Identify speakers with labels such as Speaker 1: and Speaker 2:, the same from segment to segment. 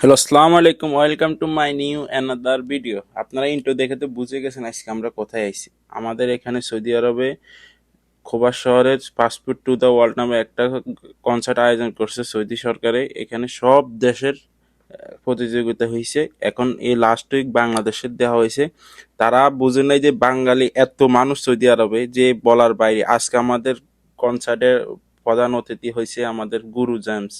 Speaker 1: Hello আসসালামু আলাইকুম welcome to my new another video আপনারা ইন্টো দেখে তো বুঝে গেছেন আজকে আমরা কোথায় আইছি। আমাদের এখানে সৌদি আরবে খোবা শহরের পাসপোর্ট টু দ্য ওয়ার্ল্ড নামে একটা কনসার্ট আয়োজন করছে সৌদি সরকারে। এখানে সব দেশের প্রতিযোগিতা হয়েছে এখন এই লাস্ট উইক বাংলাদেশের দেওয়া হয়েছে তারা বুঝে নাই যে বাঙালি এত মানুষ সৌদি আরবে, যে বলার বাইরে। আজকে আমাদের কনসার্টের প্রধান অতিথি হয়েছে আমাদের গুরু জেমস।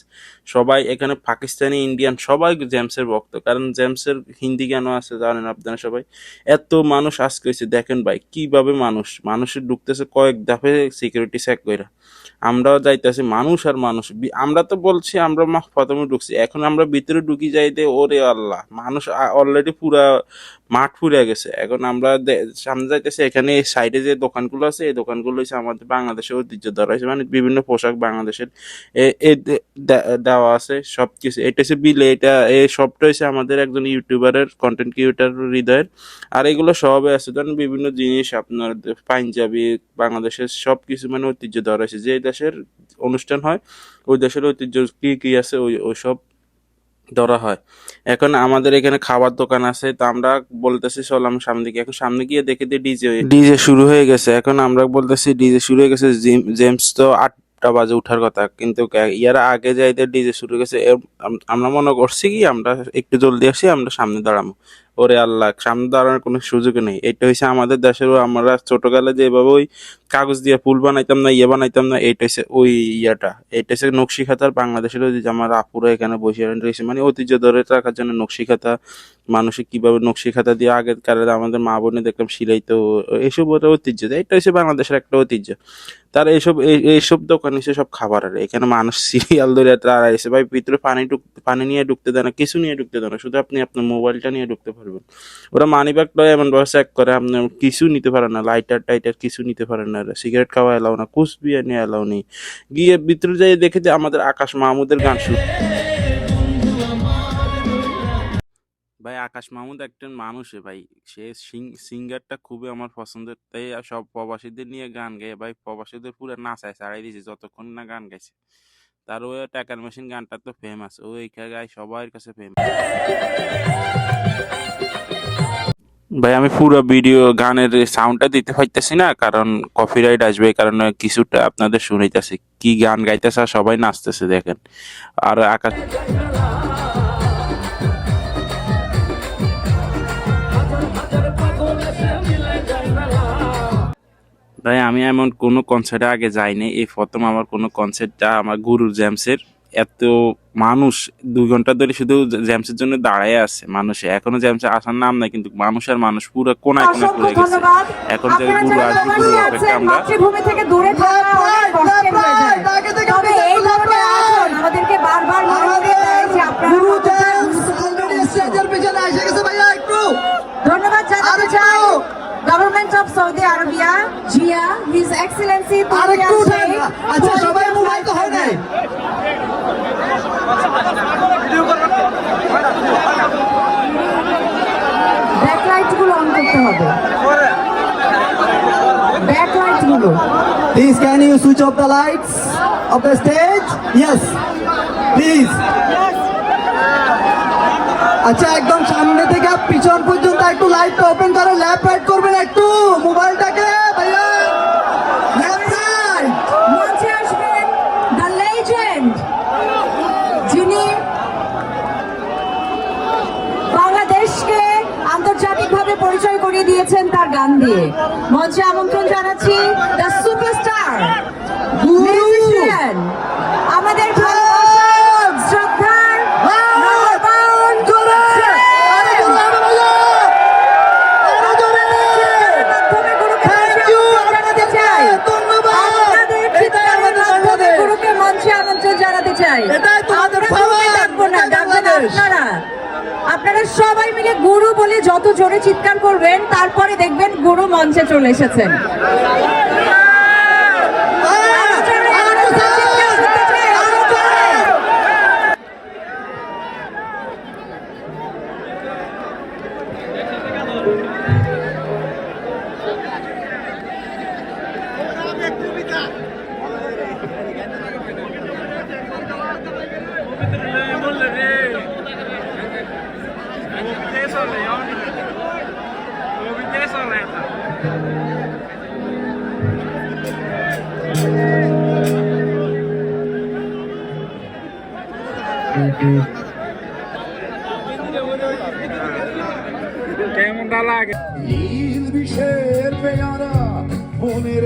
Speaker 1: সবাই এখানে পাকিস্তানি, ইন্ডিয়ান, সবাই জেমসের ভক্ত। কারণ জেমসের হিন্দি কেন আছে, জানেন আপনারা সবাই। এত মানুষ আজকে হয়েছে দেখেন ভাই, কীভাবে মানুষ। মানুষের ঢুকতেছে কয়েক দাফে সিকিউরিটি চেক কইরা। আমরাও যাইতেছি মানুষ আর মানুষ। আমরা তো বলছি আমরা প্রথমে ঢুকছি। এখন আমরা ভিতরে ঢুকি যাইতে, ওরে আল্লাহ! মানুষ অলরেডি পুরা মাঠ ফুরে গেছে। এখন আমরা সামনে যাইতেছি, এখানে সাইডে যে দোকানগুলো আছে, এই দোকানগুলো হচ্ছে আমাদের বাংলাদেশের ঐতিহ্য ধরা হয়েছে মানে বিভিন্ন পোশাক বাংলাদেশের দেওয়া আছে সব কিছু এটা হচ্ছে বিলে, এটা এই সবটা হচ্ছে আমাদের একজন ইউটিউবারের কন্টেন্ট ক্রিয়েটার হৃদয়ের। আর এগুলো সবে আছে, ধরেন বিভিন্ন জিনিস আপনার পাঞ্জাবি, বাংলাদেশের সব কিছু মানে ঐতিহ্য ধরা হয়েছে যে দেশের অনুষ্ঠান হয়, ওই দেশের ঐতিহ্য কি কি আছে, ওই ওই সব ধরা হয়। এখন আমাদের এখানে খাবার দোকান আছে, তো আমরা বলতেছি, চল আমি সামনে গিয়ে, এখন সামনে গিয়ে দেখে দিই ডিজে ডিজে শুরু হয়ে গেছে। এখন আমরা বলতেছি, ডিজে শুরু হয়ে গেছে, জিম- জেমস তো আটটা বাজে উঠার কথা, কিন্তু ইয়ার আগে যাইতে ডিজে শুরু হয়ে গেছে আমরা মনে করছি কি, আমরা একটু জলদি আসি, আমরা সামনে দাঁড়াবো। ওরে আল্লাহ সামনে দাঁড়ানোর কোনো সুযোগ নেই। এটা হচ্ছে আমাদের দেশেরও আমরা ছোটকালে যেভাবে ওই কাগজ দিয়ে ফুল বানাইতাম না ইয়ে বানাইতাম না, এটা হচ্ছে ওই ইয়াটা। এটা হচ্ছে নকশি খাতার বাংলাদেশের ঐতিহ্য আমার আপুরা এখানে বসে রয়েছে মানে ঐতিহ্য ধরে রাখার জন্য নকশি খাতা, মানুষে কীভাবে নকশি খাতা দিয়ে আগের কালে আমাদের মা বোনে দেখলাম সিলাইতো এইসব ওটা ঐতিহ্য এটা হচ্ছে বাংলাদেশের একটা ঐতিহ্য। তার এইসব এই- এইসব দোকান হচ্ছে সব খাবারের। এখানে মানুষ সিরিয়াল ধরে তারা এসে ভাই, ভিতরে পানি ঢুক পানি নিয়ে ঢুকতে দেয় না, কিছু নিয়ে ঢুকতে দেয় না। শুধু আপনি আপনার মোবাইলটা নিয়ে ঢুকতে পারবেন ওরা মানি ব্যাগটা এমন ভাবে চেক করে, আপনি কিছু নিতে পারেন না লাইটার টাইটার কিছু নিতে পারেন না সিগারেট খাওয়া এলাও না কুচবিহার নিয়ে এলাও নেই। গিয়ে ভিতরে যাই দেখে যে আমাদের আকাশ মাহমুদের গান শুরু। ভাই, আকাশ মাহমুদ একজন মানুষে ভাই। সে সিঙ্গারটা খুবই আমার পছন্দের। তাই সব প্রবাসীদের নিয়ে গান গায়। ভাই, প্রবাসীদের পুরো নাচায়, ছাড়াই দিয়েছে, যতক্ষণ না গান গাইছে। তার ওই টাকার মেশিন গানটা তো ফেমাস ও এইখা গায়, সবার কাছে ফেমাস ভাই, আমি পুরো ভিডিও গানের সাউন্ডটা দিতে পারতেছি না, কারণ কপিরাইট আসবে কারণ কিছুটা আপনাদের শুনাইতেছি কি গান গাইতেছে সবাই নাচতেছে দেখেন। আর আকাশ ভাই আমি এমন কোনো কনসার্টে আগে যাইনি। এই প্রথম আমার কোনো কনসার্টটা আমার গুরু জ্যামসের এত মানুষ দুই ঘণ্টা ধরে শুধু জ্যামসের জন্য দাঁড়ায় আছে মানুষে। এখনও জ্যামসে আসার নাম নাই কিন্তু মানুষ আর মানুষ পুরো কোনায় কোনায় পড়ে গেছে। এখন
Speaker 2: আপনারা
Speaker 1: গুরু আসবে গুরু অপেক্ষা আমরা
Speaker 2: Saudi Arabia. Zia his excellency
Speaker 3: আচ্ছা সবাই মোবাইল তো হয় নাই।
Speaker 2: ব্যাকলাইটগুলো অন করতে হবে। ব্যাকলাইটগুলো
Speaker 3: please can you switch off the lights of the stage yes please আচ্ছা একদম সামনে থেকে পিছন পর্যন্ত একটু লাইটটা ওপেন করে ল্যাপ রাইট করবেন একটু। মোবাইলটাকে ভাইয়া। ল্যাপ রাইট
Speaker 2: মঞ্চে আসবেন দ্য লেজেন্ড যিনি বাংলাদেশকে আন্তর্জাতিকভাবে পরিচয় করিয়ে দিয়েছেন তার গান দিয়ে। মঞ্চে আমন্ত্রণ জানাচ্ছি দ্য সুপারস্টার সবাই মিলে গুরু বলে যত জোরে চিৎকার করবেন তারপরে দেখবেন গুরু মঞ্চে চলে এসেছেন। কেমনটা লাগে
Speaker 4: নীল বিষের পেয়ারা মনের